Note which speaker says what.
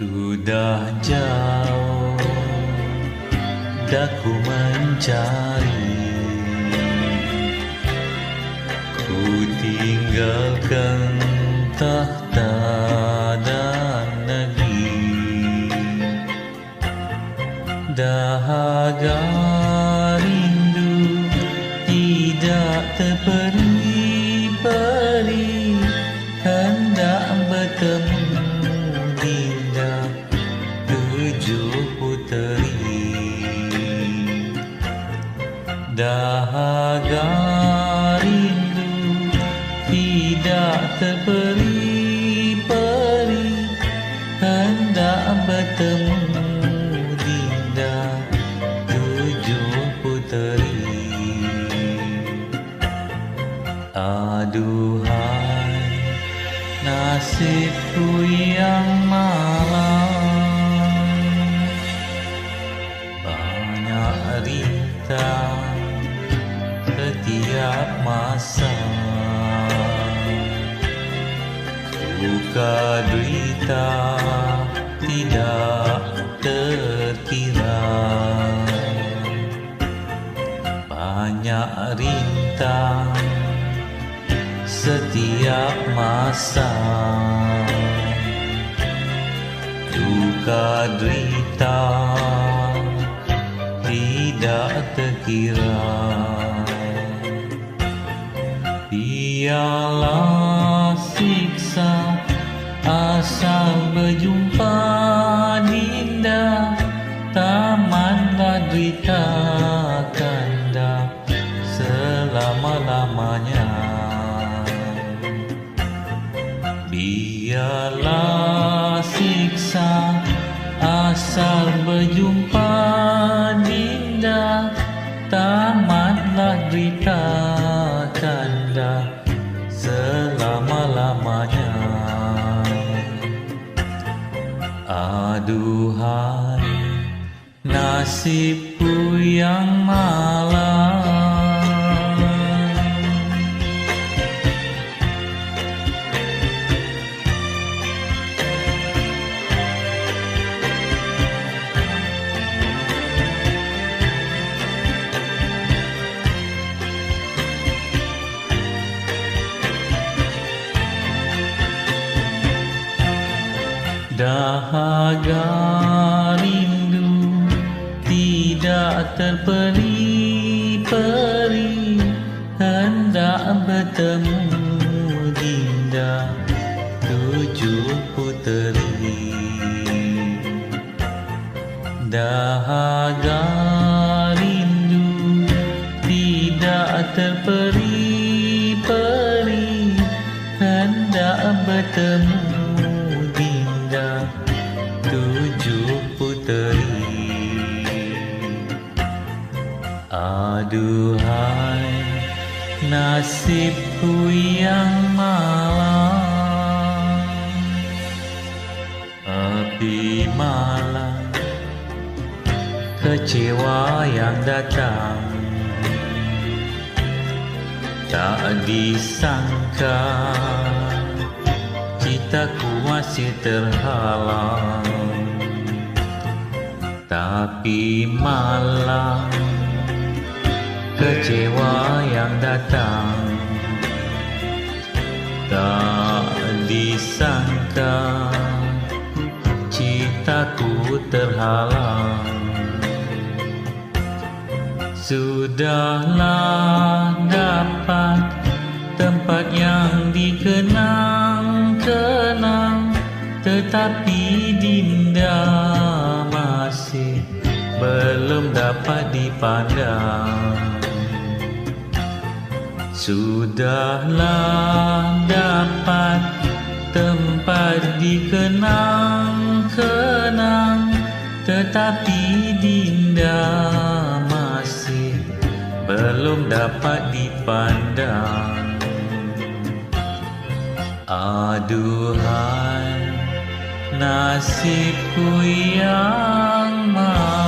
Speaker 1: Sudah jauh Dah ku mencari. Ku tinggalkan tahta dan negeri. Dahaga rindu tidak terperi-peri. Hendak bertemu tidak terperi-peri Hendak bertemu dinda tujuh puteri. Aduhai nasibku yang malang Banyak rintang setiap masa Suka derita tidak terkira Banyak rintang setiap masa. Duka derita tidak terkira. Biarlah berjumpa dinda Tamanlah derita kanda selama-lamanya. Biarlah siksa asal berjumpa dinda Tamatlah derita kanda selama-lamanya Aduhai nasibku yang malang Dahaga rindu tidak terperi-peri Hendak bertemu dinda tujuh puteri. Dahaga rindu tidak terperi-peri Hendak bertemu Aduhai nasibku yang malang. Api malam kecewa yang datang. Tak disangka citaku masih terhalang. Tapi malam kecewa yang datang. Tak disangka citaku terhalang. Sudahlah dapat tempat yang dikenang-kenang Tetapi dinda masih belum dapat dipandang Sudahlah dapat tempat dikenang-kenang Tetapi dinda masih belum dapat dipandang. Aduhai nasibku yang malang